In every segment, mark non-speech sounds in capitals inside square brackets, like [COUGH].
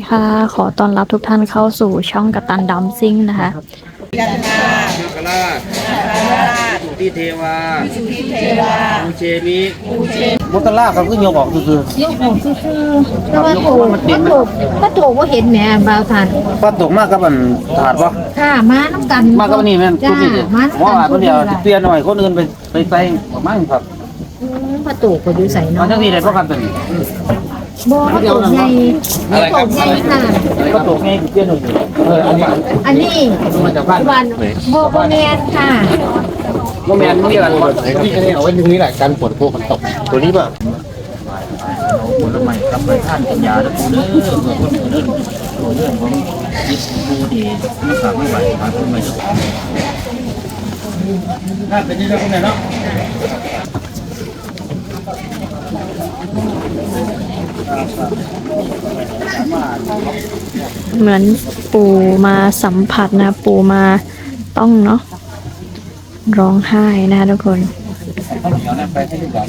ดีค่ะ ขอต้อนรับทุกท่านเข้าสู่ช่องกัปตันดัมซิงนะคะนาคราชสุติเทวาสุติเทวาภูเชมิมุตลาครับคือยกออกคือๆยกของซื่อๆแต่ว่าโถถ้าโถถ้าโถว่าเห็นแม่บาวทันป้าตกมากกับมันถาดปะค่ะมาน้ำกันมากกับนี่แม่นคุณนี่ว่าคนเดียวเปลี่ยนหน่อยคนอื่นไปไปใส่ประมาณครับอืมพระโตก็อยู่ใส่มาเนาะทั้งนี้เลยเพราะกันตัวนี้ บ่พระโตใหญ่พระโตใหญ่ค่ะป้าตกไงเปลี่ยนหน่อยเอออันนี้อันนี้มาจากบ้านวันบ่บ่แม่นค่ะ โมแมนนี่กันนี่อันนี้เอาไว้ตรงนี้แหละการฝนพวกมันตกตัวนี้ป่ะเอาผลไม้ครับไปท่านกินยาแล้วกูเด้อเพื่อคนเดินเรื่องของจิตดูดีมันฝากไม่ไหวฝากไม่ไหวทุกคนน่าเป็นนี่แล้วคุณแม่เนาะ เหมือนปู่มาสัมผัสนะ ปู่มาต้องเนาะร้องไห้นะทุกคนข้าวเหนียวนั่นไปให้ลูกหลาน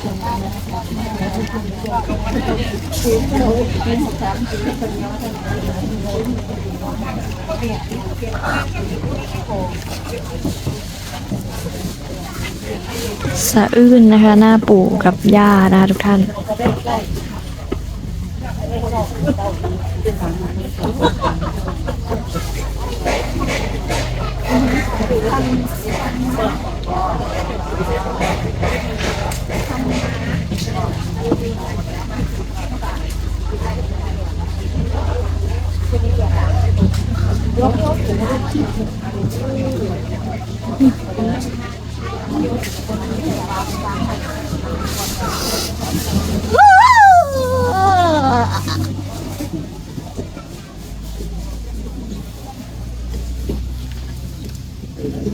สะอื้นนะคะ หน้าปู่กับย่านะคะทุกท่าน ปไห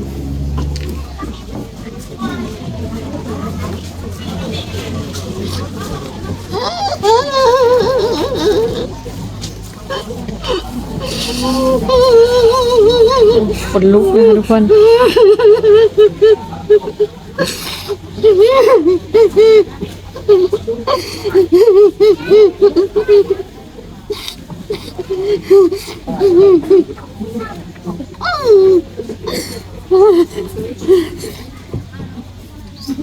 นอยนอนกับพี่ไม้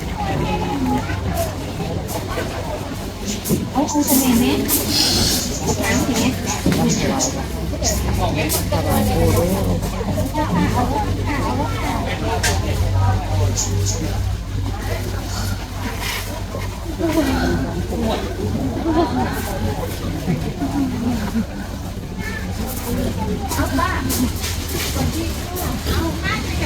โขาคงจะเนไหมน้ำอย่างเงี้ยเอาบ้าคนที่เอาบ้าไป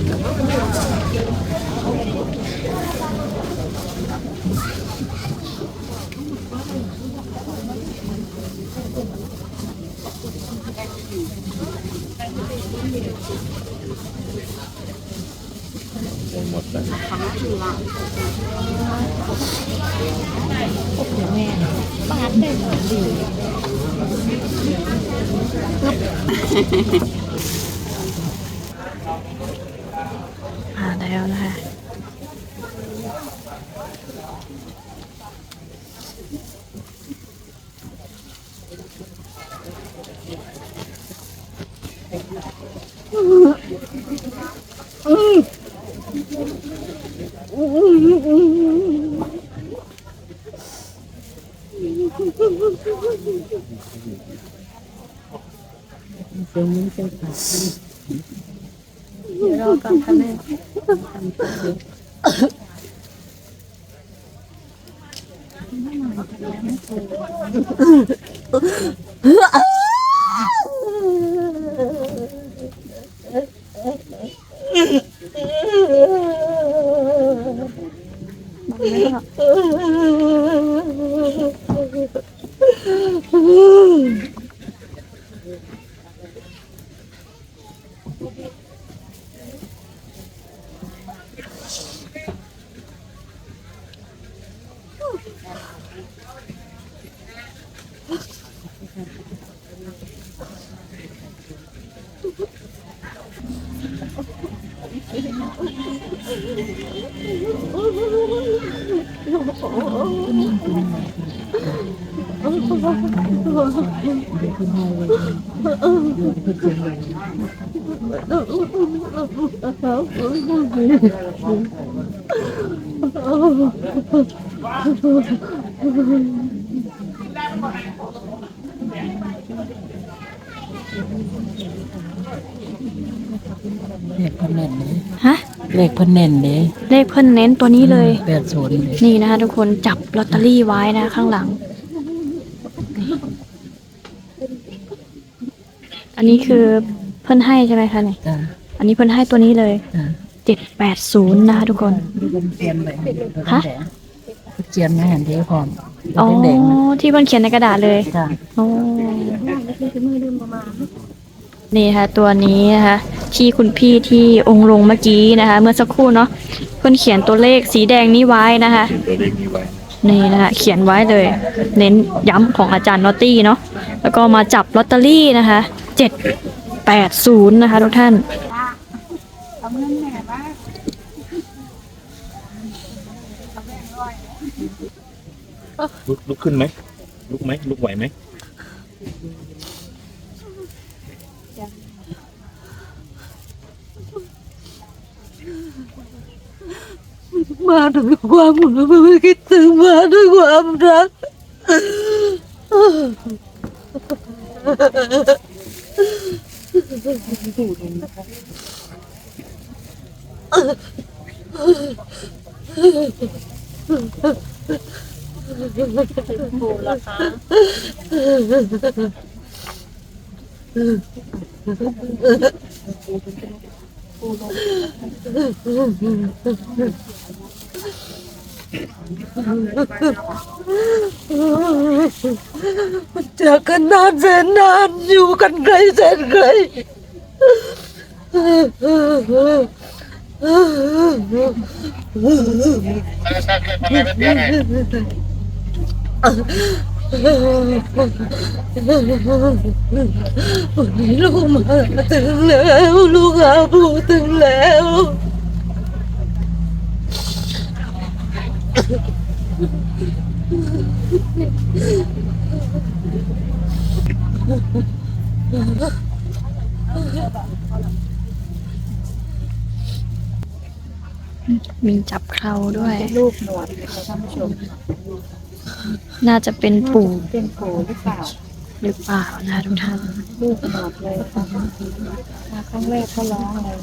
คนลุกนะคะทุกคนเมาแล้วนะคะ เดี๋ยวรอก่อนค่ะแม่เลขเพันเน่นเลยฮะ เลขเพันเน่นเลยเลขเพิ่นเน้นตัวนี้เลย แปดศูนย์นี่นะคะทุกคนจับลอตเตอรี่ไว้นะข้างหลัง อันนี้คือเพิ่นให้ใช่ไหมคะเนี่ยจ้ะอันนี้เพิ่นให้ตัวนี้เลยจ้ะเจ็ดแปดศูนย์นะคะทุกคน ดูเป็นเจียนไปฮะ เจียนไม่เห็นที่พร้อมอ๋อเป็นแดงนะที่เพิ่นเขียนในกระดาษเลยจ้ะโอ้นี่ค่ะตัวนี้นะคะที่คุณพี่ที่องค์ลงเมื่อกี้นะคะ เมื่อสักครู่เนาะเพิ่นเขียนตัวเลขสีแดงนี้ไว้นะคะตัวเลขนี้ไว้นี่นะคะเขียนไว้เลย เน้นย้ำของอาจารย์นอตตี้เนาะแล้วก็มาจับลอตเตอรี่นะคะ เจ็ดแปดศูนย์นะคะทุกท่านลุกลุกขึ้นไหมลุกไหมลุกไหวไหมมาด้วยความไม่คิดถึงมาด้วยความรัก Tulak ha? Tulak. [LAUGHS] จากกันนานแสนนานอยู่กันไกลแสนไกลวันนี้ลูกมาถึงแล้ว ลูกอาบูถึงแล้ว ล มีจับเคราด้วยลูกหนวดค่ะท่านผู้ชม น่าจะเป็นปู่ เป็นปู่หรือเปล่า หรือเปล่านะทุกท่านลูกหนวดเลยมาครั้งแรกเขาร้องเลย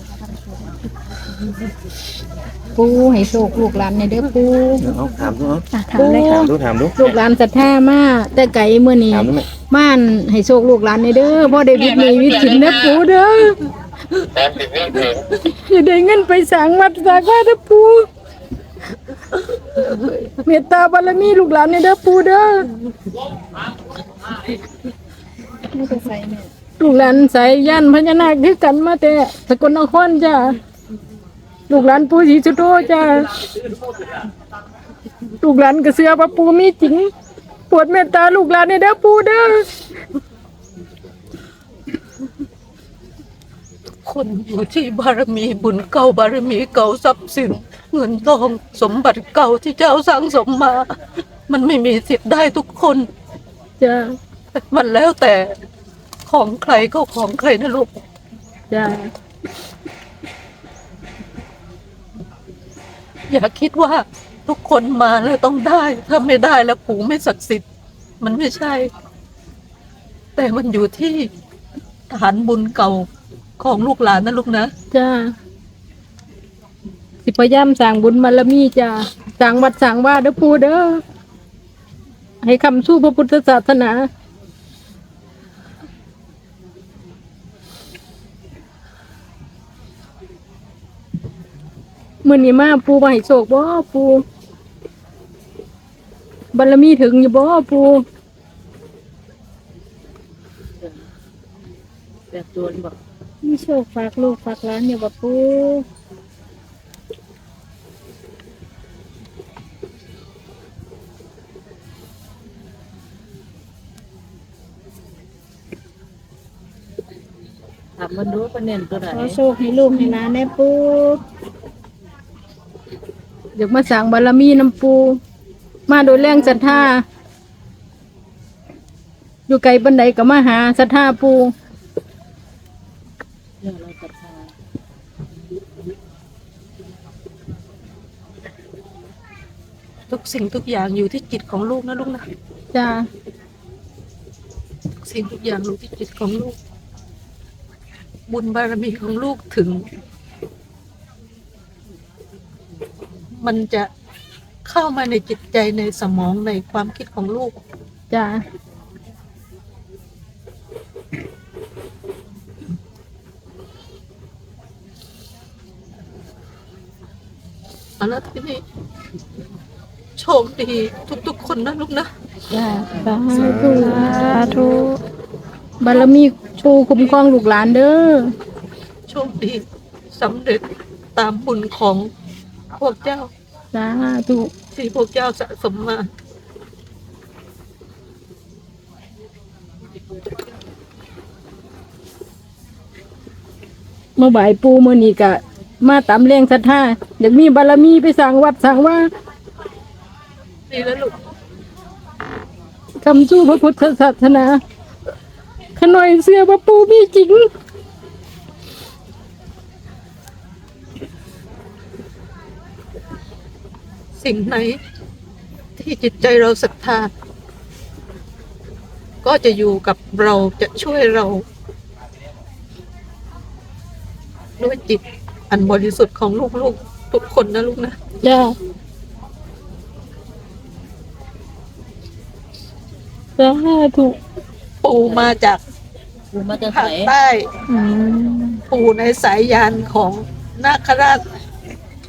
ปูให้โชคลูกหลานในเด้อปูเอาถามดูเอาอะถามเลยค่ะ ถามดูถามดูลูกหลานศรัทธามาก แต่ไก่เมื่อนี้ถามดูไหมม่านให้โชคลูกหลานในเด้อพ่อได้วิทย์มีวิทย์สินนะปูเด้ออย่าได้เงินไปสร้างวัดสร้างว่าเด้อปูเมตตาบารมีลูกหลานในเด้อปูเด้อ ลูกหลานสายยันพญานาคคือกันมาแต่สกลนครจ้าลูกหลานปูศรีสุโธจ้าลูกหลานกระเสือพระปูมีจริงปวดเมตตาลูกหลานในเด้อปูเด้อคนอยู่ที่บารมีบุญเก่าบารมีเก่าทรัพย์สิน เงินทองสมบัติเก่าที่เจ้าสร้างสมมา มันไม่มีสิทธิ์ได้ทุกคนจ้า มันแล้วแต่ของใครก็ของใครนะลูกจ้าอย่าคิดว่าทุกคนมาแล้วต้องได้ ถ้าไม่ได้แล้วปู่ไม่ศักดิ์สิทธิ์ มันไม่ใช่ แต่มันอยู่ที่ฐานบุญเก่าของลูกหลานนะลูกนะ จ้า สิพยายามสร้างบุญบารมีจ้าสร้างวัดสร้างว่าเด้อปูเด้อให้คำสู้พระพุทธศาสนา มื่อนี้มาปูมาให้โศกบ่ปูบารมีถึงอยู่บ่ปูแบบตัวบอกมีโชคฝากลูกฝากหล้านอยู่บ่ปูถามมันดูประเด็นตัวไหนขอโชคให้ลูกให้หลานแน่ปู อยากมาสั่งบารมีน้ำปู มาโดยแรงศรัทธาอยู่ไกลบันไดก็มาหาศรัทธาปูเนี่ยเราศรัทธาทุกสิ่งทุกอย่างอยู่ที่จิตของลูกนะลูกนะจ้าทุกสิ่งทุกอย่างอยู่ที่จิตของลูก บุญบารมีของลูกถึง มันจะเข้ามาในจิตใจในสมองในความคิดของลูก จ้าอันนั้นที่นี่โชคดีทุก ๆ คนนะลูกนะ จ้าสาธุสาธุบารมีปูคุ้มครองลูกหลานเด้อ โชคดีสำเร็จตามบุญของ พวกเจ้าสาธุที่พวกเจ้าสะสมมาเมื่อบ่ายปูมื่อนี้ก็มาตามแรงศรัทธาอยากมีบารมีไปสั่งวัดสั่งว่าดีแล้วลูกคำสู้พระพุทธศาสนาขน่อยเสื้อพระปูมีจริง สิ่งไหน ที่จิตใจเราศรัทธา ก็จะอยู่กับเราจะช่วยเรา ด้วยจิตอันบริสุทธิ์ของลูกๆ ทุกคนนะลูกนะจ้าสาธุปู่มาจากกูมาจะภาใส่คใต้ อืม ปู่ในสายยานของนาคราช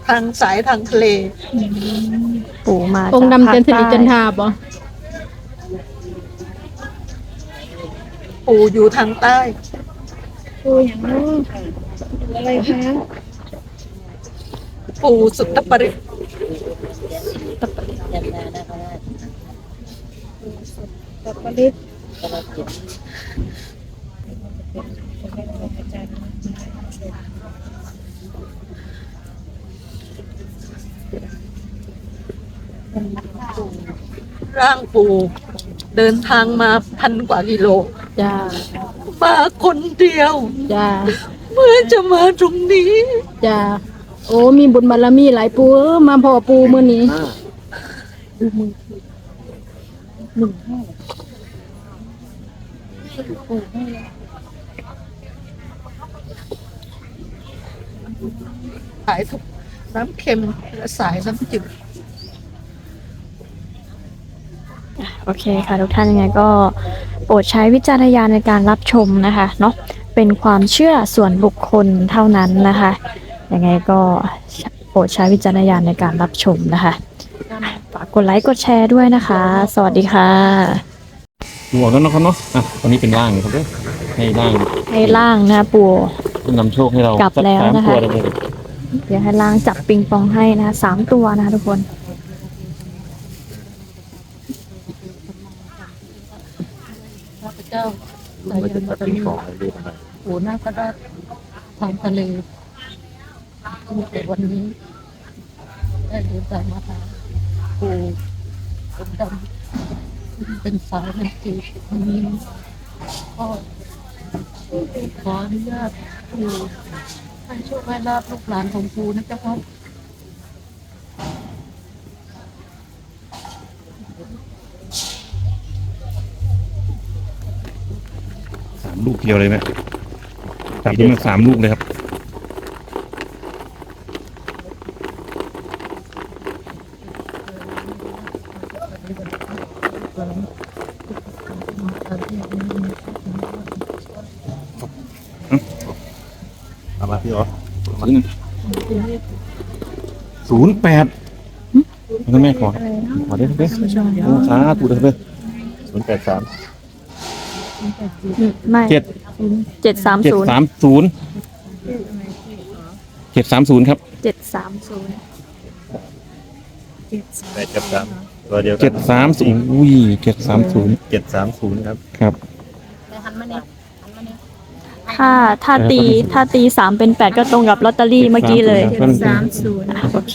ทางสายทางทะเล ปู่มาองค์ดำจันทภาคริใต้จันทาบ่ปู่อยู่ทางใต้ปูอย่างนู้นอะไรคะปู่สุตตปริยันนานะคะตับปลิต ระจิตร่างปู่เดินทางมาพันกว่ากิโลจ้ามาคนเดียวจ้าเมื่อจะมาตรงนี้จ้าโอ้มีบุญบารมีหลายปูเออมาพ่อปูมื้อนี้สายน้ำเค็มและสายน้ำจืด โอเคค่ะ ทุกท่านยังไงก็โปรดใช้วิจารณญาณในการรับชมนะคะเนาะเป็นความเชื่อส่วนบุคคลเท่านั้นนะคะยังไงก็โปรดใช้วิจารณญาณในการรับชมนะคะฝากกดไลค์กดแชร์ด้วยนะคะ สวัสดีค่ะดูออกแล้วนะครับเนาะอะตอนนี้เป็นร่างครับเด้อให้ร่างให้ล่างนะปู่นำโชคให้เรากลับแล้วนะคะสักสามตัวเลยเดี๋ยวให้ล่างจับปิงปองให้นะคะสามตัวนะคะทุกคน ข้าพเจ้า สายยันวัตนีปู่นาคราชทางทะเลในวันนี้ได้เดินทางมาหาปู่องค์ดำเป็นสายเป็นจีวันนี้ก็ขออนุญาตปูให้โชคให้ลาบลูกหลานของปูนะเจ้าครั ลูกเดียวเลยไหมจับขึ้นมาสามลูกเลยครับ เอามาพี่อ๋อศูนย์แปดแล้วแม่ขอขอได้ไหมโอ้สาธุเลยครับศูนย์แปดสาม ไม่เจ็ดเจ็ดสามเจ็ดศูนย์สามศูนย์เจ็ดสามศูนย์ครับเจ็ดสามศูนย์แปดกับสามตัวเดียวกัเจ็ดสามศูนย์อุ้ยเจ็ดสามศูนย์เจ็ดสามศูนย์ครับครับ ถ้าถ้าตีถ้าตีสามเป็นแปดก็ตรงกับลอตเตอรี่เมื่อกี้เลยจ็ดสามศูนย์อะโอเค